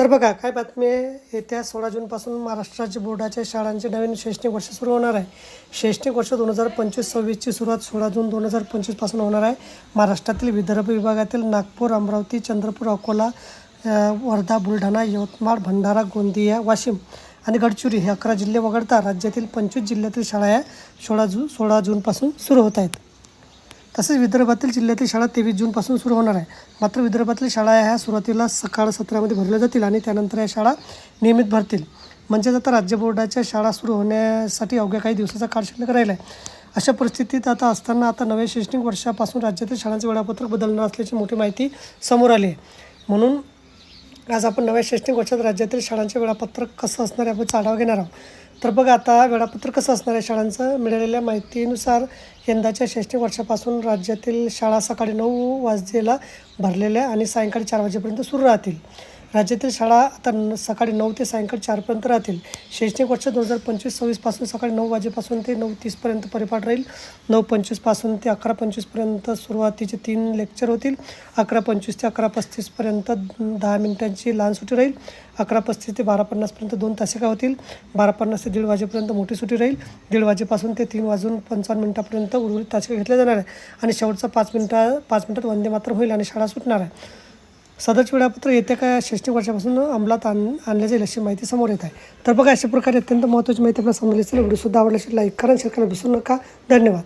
तर बघा काय बातमी आहे? येत्या सोळा जूनपासून महाराष्ट्राच्या बोर्डाच्या शाळांचे नवीन शैक्षणिक वर्ष सुरू होणार आहे. शैक्षणिक वर्ष दोन हजार पंचवीस सव्वीसची सुरुवात सोळा जून दोन हजार पंचवीसपासून होणार आहे. महाराष्ट्रातील विदर्भ विभागातील नागपूर अमरावती चंद्रपूर अकोला वर्धा बुलढाणा यवतमाळ भंडारा गोंदिया वाशिम आणि गडचिरोली हे अकरा जिल्हे वगळता राज्यातील पंचवीस जिल्ह्यातील शाळा या सोळा जून सोळा जूनपासून सुरू होत आहेत. तसेच विदर्भातील जिल्ह्यातील शाळा तेवीस जूनपासून सुरू होणार आहे. मात्र विदर्भातील शाळा ह्या सुरुवातीला सकाळ सत्रामध्ये भरल्या जातील आणि त्यानंतर या शाळा नियमित भरतील. म्हणजेच आता राज्य बोर्डाच्या शाळा सुरू होण्यासाठी अवघ्या काही दिवसाचा काळ शिल्लक राहिला आहे अशा परिस्थितीत आता असताना आता नव्या शैक्षणिक वर्षापासून राज्यातील शाळांचे वेळापत्रक बदलणार असल्याची मोठी माहिती समोर आली आहे. म्हणून आज आपण नव्या शैक्षणिक वर्षात राज्यातील शाळांचे वेळापत्रक कसं असणार आहे याबद्दल आढावा घेणार आहोत. तर बघा आता वेळापत्रक कसं असणार आहे? शाळांचं मिळालेल्या माहितीनुसार यंदाच्या शैक्षणिक वर्षापासून राज्यातील शाळा सकाळी नऊ वाजेला भरलेल्या आणि सायंकाळी चार वाजेपर्यंत सुरू राहतील. राज्यातील शाळा आता न सकाळी नऊ ते सायंकाळी चारपर्यंत राहतील. शैक्षणिक वर्ष दोन हजार पंचवीस सव्वीसपासून सकाळी नऊ वाजेपासून ते नऊ तीसपर्यंत परिपाठ राहील. नऊ पंचवीसपासून ते अकरा पंचवीसपर्यंत सुरुवातीचे तीन लेक्चर होतील. अकरा पंचवीस ते अकरा पस्तीसपर्यंत दहा मिनिटांची लहान सुट्टी राहील. अकरा पस्तीस ते बारा पन्नासपर्यंत दोन तासिका होतील. बारा पन्नास ते दीड वाजेपर्यंत मोठी सुटी राहील. दीड वाजेपासून ते तीन वाजून पंचावन्न मिनिटापर्यंत उर्वरित तासिका घेतल्या जाणार आहे. आणि शेवटचा पाच मिनिटा पाच मिनिटात वंदे मात्र होईल आणि शाळा सुटणार आहे. सदरचे वेळापत्र येत्या काय शैक्षणिक वर्षापासून अंमलात आण आणले जाईल अशी माहिती समोर येत आहे. तर बघा अशा प्रकारे अत्यंत महत्त्वाची माहिती आपल्याला समजली असेल व्हिडिओसुद्धा आवडला असेल लाईक करा शेअर करायला विसरू नका. धन्यवाद.